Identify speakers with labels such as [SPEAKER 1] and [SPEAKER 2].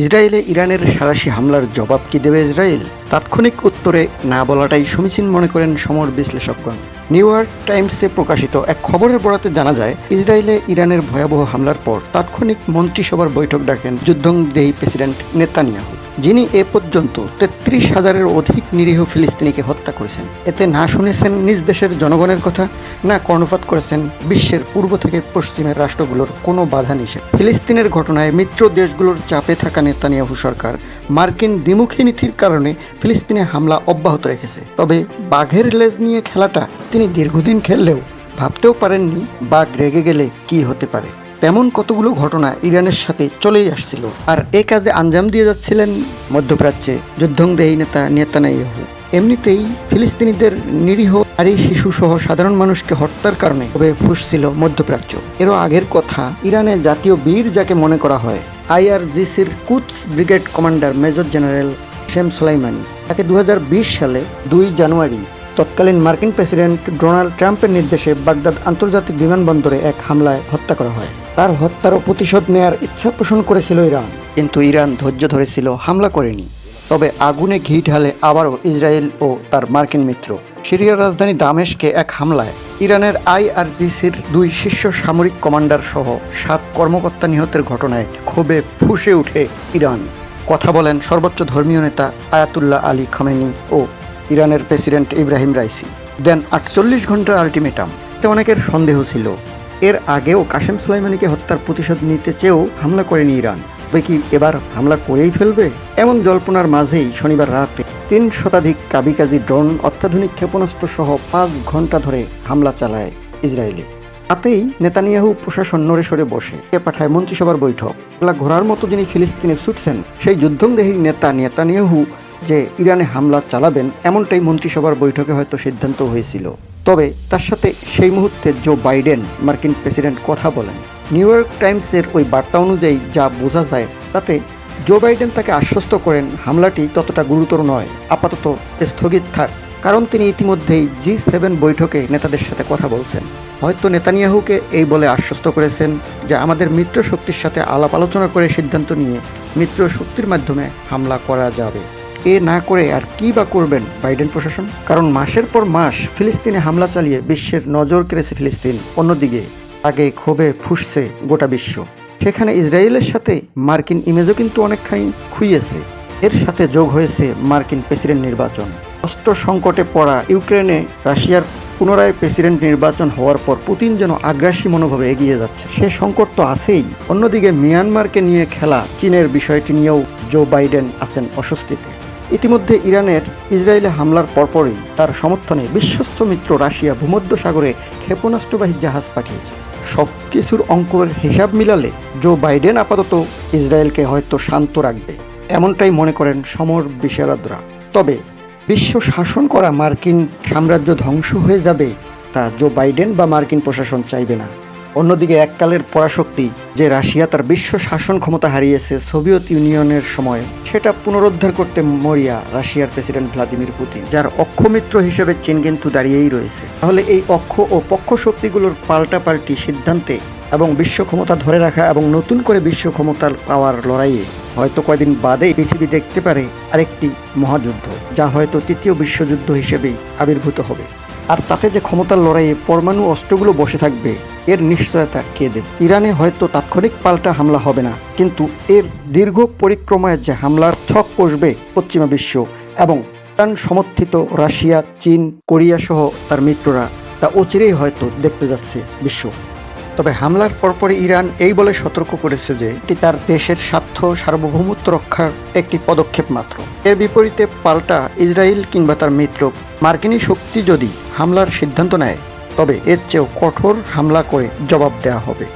[SPEAKER 1] ইসরায়েলে ইরানের সারাশি হামলার জবাব কি দেবে ইসরায়েল? তাৎক্ষণিক উত্তরে না বলাটাই সমীচীন মনে করেন সমর বিশ্লেষকগণ। নিউ ইয়র্ক টাইমসে প্রকাশিত এক খবরের বরাতে জানা যায়, ইসরায়েলে ইরানের ভয়াবহ হামলার পর তাৎক্ষণিক মন্ত্রিসভার বৈঠক ডাকেন যুদ্ধংদেহী প্রেসিডেন্ট নেতানিয়াহু। যিনি এ পর্যন্ত তেত্রিশ হাজারের অধিক নিরীহ ফিলিস্তিনিকে হত্যা করেছেন। এতে না শুনেছেন নিজ দেশের জনগণের কথা, না কর্ণপাত করেছেন বিশ্বের পূর্ব থেকে পশ্চিমের রাষ্ট্রগুলোর কোনো বাধা নিষেধ। ফিলিস্তিনের ঘটনায় মিত্র দেশগুলোর চাপে থাকা নেতানিয়াহু সরকার মার্কিন দ্বিমুখী নীতির কারণে ফিলিস্তিনে হামলা অব্যাহত রেখেছে। তবে বাঘের লেজ নিয়ে খেলাটা তিনি দীর্ঘদিন খেললেও ভাবতেও পারেননি বাঘ রেগে গেলে কি হতে পারে। তেমন কতগুলো ঘটনা ইরানের সাথে চলেই আসছিল। আর এ কাজে আঞ্জাম দিয়ে যাচ্ছিলেন মধ্যপ্রাচ্যে যুদ্ধংদেহী নেতা নেতানাইয়াহু এমনিতেই ফিলিস্তিনিদের নিরীহ নারী শিশু সহ সাধারণ মানুষকে হত্যার কারণে তবে ফুসছিল মধ্যপ্রাচ্য। এরও আগের কথা ইরানের জাতীয় বীর যাকে মনে করা হয়, আইআরজিসির Quds brigade commander major general Qasem Soleimani তাকে দু হাজার বিশ সালে দুই জানুয়ারি তৎকালীন মার্কিন প্রেসিডেন্ট ডোনাল্ড ট্রাম্পের নির্দেশে বাগদাদ আন্তর্জাতিক বিমানবন্দরে এক হামলায় হত্যা করা হয়। তার হত্যারও প্রতিশোধ নেয়ার ইচ্ছা পোষণ করেছিল ইরান, কিন্তু ইরান ধৈর্য ধরেছিল, হামলা করেনি। তবে আগুনে ঘি ঢালে আবারও ইসরায়েল ও তার মার্কিন মিত্র। সিরিয়ার রাজধানী দামেশকে এক হামলায় ইরানের আইআরজিসির দুই শীর্ষ সামরিক কমান্ডার সহ সাত কর্মকর্তা নিহতের ঘটনায় ক্ষোভে ফুঁসে ওঠে ইরান। কথা বলেন সর্বোচ্চ ধর্মীয় নেতা আয়াতুল্লাহ আলী খামেনি ও ইরানের প্রেসিডেন্ট ইব্রাহিম রাইসি। দেন আটচল্লিশ ঘণ্টার আলটিমেটাম। এতে অনেকের সন্দেহ ছিল। এর আগেও কাশেম সুলাইমানিকে হত্যার প্রতিশোধ নিতে চেয়েও হামলা করেনি ইরান। তবে কি এবার হামলা করেই ফেলবে? এমন জল্পনার মাঝেই শনিবার রাতে তিন শতাধিক কাবিকাজি ড্রোন, অত্যাধুনিক ক্ষেপণাস্ত্র সহ পাঁচ ঘণ্টা ধরে হামলা চালায় ইসরায়েলে। তাতেই নেতানিয়াহু প্রশাসন নড়ে সরে বসে। এ পাঠায় মন্ত্রিসভার বৈঠক। ঘোড়ার মতো যিনি ফিলিস্তিনে ছুটছেন, সেই যুদ্ধংদেহী নেতা নেতানিয়াহু যে ইরানে হামলা চালাবেন এমনটাই মন্ত্রিসভার বৈঠকে হয়তো সিদ্ধান্ত হয়েছিল। তবে তার সাথে সেই মুহূর্তে জো বাইডেন, মার্কিন প্রেসিডেন্ট, কথা বলেন। নিউ ইয়র্ক টাইমসের ওই বার্তা অনুযায়ী যা বোঝা যায়, তাতে জো বাইডেন তাকে আশ্বস্ত করেন হামলাটি ততটা গুরুতর নয়, আপাতত স্থগিত থাক। কারণ তিনি ইতিমধ্যেই জি সেভেন বৈঠকে নেতাদের সাথে কথা বলছেন। হয়তো নেতানিয়াহুকে এই বলে আশ্বস্ত করেছেন যে আমাদের মিত্র শক্তির সাথে আলাপ আলোচনা করে সিদ্ধান্ত নিয়ে মিত্র শক্তির মাধ্যমে হামলা করা যাবে। এ না করে আর কি বা করবেন বাইডেন প্রশাসন? কারণ মাসের পর মাস ফিলিস্তিনে হামলা চালিয়ে বিশ্বের নজর কেড়েছে ফিলিস্তিন। অন্যদিকে, আগে ক্ষোভে ফুসছে গোটা বিশ্ব। সেখানে ইসরায়েলের সাথে মার্কিন ইমেজও কিন্তু অনেকখানি খুইয়েছে। এর সাথে যোগ হয়েছে মার্কিন প্রেসিডেন্ট নির্বাচন। অস্ত্র সংকটে পড়া ইউক্রেনে রাশিয়ার পুনরায় প্রেসিডেন্ট নির্বাচন হওয়ার পর পুতিন যেন আগ্রাসী মনোভাবে এগিয়ে যাচ্ছে। সে সংকট তো আছেই। অন্যদিকে, মিয়ানমারকে নিয়ে খেলা চীনের বিষয়টি নিয়েও জো বাইডেন আছেন অস্বস্তিতে। ইতিমধ্যে ইরানের ইসরায়েলে হামলার পরপরই তার সমর্থনে বিশ্বস্ত মিত্র রাশিয়া ভূমধ্য সাগরে ক্ষেপণাস্ত্রবাহী জাহাজ পাঠিয়েছে। সব কিছুর অঙ্কের হিসাব মিলালে জো বাইডেন আপাতত ইসরায়েলকে হয়তো শান্ত রাখবে, এমনটাই মনে করেন সমর বিশারদরা। তবে বিশ্ব শাসন করা মার্কিন সাম্রাজ্য ধ্বংস হয়ে যাবে তা জো বাইডেন বা মার্কিন প্রশাসন চাইবে না। অন্যদিকে এককালের পরাশক্তি যে রাশিয়া তার বিশ্ব শাসন ক্ষমতা হারিয়েছে সোভিয়েত ইউনিয়নের সময়, সেটা পুনরুদ্ধার করতে মরিয়া রাশিয়ার প্রেসিডেন্ট ভ্লাদিমির পুতিন, যার অক্ষমিত্র হিসেবে চীন কিন্তু দাঁড়িয়েই রয়েছে। তাহলে এই অক্ষ ও পক্ষ শক্তিগুলোর পাল্টাপাল্টি সিদ্ধান্তে এবং বিশ্ব ক্ষমতা ধরে রাখা এবং নতুন করে বিশ্ব ক্ষমতা পাওয়ার লড়াইয়ে হয়তো কয়দিন বাদেই পৃথিবী দেখতে পারে আরেকটি মহাযুদ্ধ, যা হয়তো তৃতীয় বিশ্বযুদ্ধ হিসেবেই আবির্ভূত হবে। আর তাতে যে ক্ষমতার লড়াইয়ে পরমাণু অস্ত্রগুলো বসে থাকবে এর নিশ্চয়তা কে দেবে? ইরানে হয়তো তাৎক্ষণিক পাল্টা হামলা হবে না, কিন্তু এর দীর্ঘ পরিক্রমায় যে হামলার ছক কষবে পশ্চিমা বিশ্ব এবং ইরান সমর্থিত রাশিয়া, চীন, কোরিয়া সহ তার মিত্ররা, তা অচিরেই হয়তো দেখতে যাচ্ছে বিশ্ব। তবে হামলার পরপরই ইরান এই বলে সতর্ক করেছে যে এটি তার দেশের স্বার্থ, সার্বভৌমত্ব রক্ষার একটি পদক্ষেপ মাত্র। এর বিপরীতে পাল্টা ইসরায়েল কিংবা তার মিত্র মার্কিনী শক্তি যদি হামলার সিদ্ধান্ত নেয় তবে এর চেয়েও কঠোর হামলা করে জবাব দেয়া হবে।